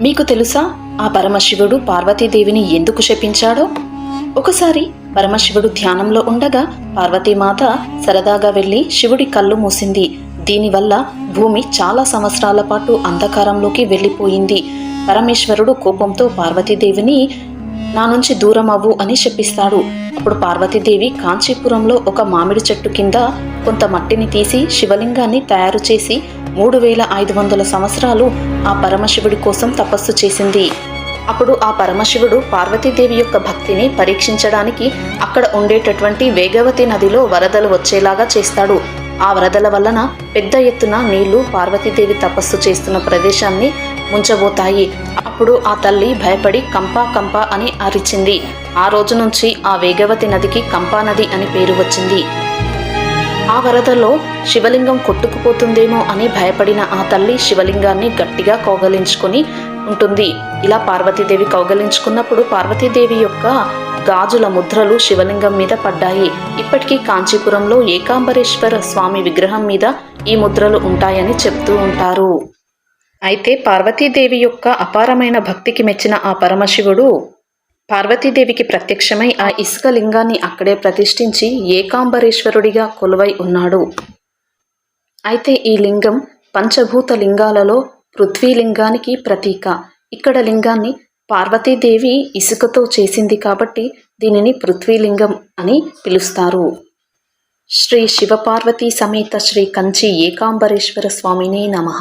మీకు తెలుసా ఆ పరమశివుడు పార్వతీదేవిని ఎందుకు శపించాడో? ఒకసారి పరమశివుడు ధ్యానంలో ఉండగా పార్వతీమాత సరదాగా వెళ్ళి శివుడి కళ్ళు మూసింది. దీనివల్ల భూమి చాలా సంవత్సరాల పాటు అంధకారంలోకి వెళ్ళిపోయింది. పరమేశ్వరుడు కోపంతో పార్వతీదేవిని నా నుంచి దూరం అవ్వు అని శపిస్తాడు అప్పుడు పార్వతీదేవి కాంచీపురంలో ఒక మామిడి చెట్టు కింద కొంత మట్టిని తీసి శివలింగాన్ని తయారు చేసి మూడు వేల ఐదు వందల సంవత్సరాలు ఆ పరమశివుడి కోసం తపస్సు చేసింది. అప్పుడు ఆ పరమశివుడు పార్వతీదేవి యొక్క భక్తిని పరీక్షించడానికి అక్కడ ఉండేటటువంటి వేగవతి నదిలో వరదలు వచ్చేలాగా చేస్తాడు. ఆ వరదల వలన పెద్ద ఎత్తున నీళ్ళు పార్వతీదేవి తపస్సు చేస్తున్న ప్రదేశాన్ని ముంచబోతాయి. అప్పుడు ఆ తల్లి భయపడి కంపా కంపా అని అరిచింది. ఆ రోజు నుంచి ఆ వేగవతి నదికి కంపా నది అని పేరు వచ్చింది. ఆ వరదలో శివలింగం కొట్టుకుపోతుందేమో అని భయపడిన ఆ తల్లి శివలింగాన్ని గట్టిగా కౌగలించుకొని ఉంటుంది. ఇలా పార్వతీదేవి కౌగలించుకున్నప్పుడు పార్వతీదేవి యొక్క గాజుల ముద్రలు శివలింగం మీద పడ్డాయి. ఇప్పటికీ కాంచీపురంలో ఏకాంబరేశ్వర స్వామి విగ్రహం మీద ఈ ముద్రలు ఉంటాయని చెప్తూ ఉంటారు. అయితే పార్వతీదేవి యొక్క అపారమైన భక్తికి మెచ్చిన ఆ పరమశివుడు పార్వతీదేవికి ప్రత్యక్షమై ఆ ఇసుక లింగాన్ని అక్కడే ప్రతిష్ఠించి ఏకాంబరేశ్వరుడిగా కొలువై ఉన్నాడు. అయితే ఈ లింగం పంచభూత లింగాలలో పృథ్వీలింగానికి ప్రతీక. ఇక్కడ లింగాన్ని పార్వతీదేవి ఇసుకతో చేసింది కాబట్టి దీనిని పృథ్వీలింగం అని పిలుస్తారు. శ్రీ శివపార్వతీ సమేత శ్రీ కంచి ఏకాంబరేశ్వర స్వామినే నమః.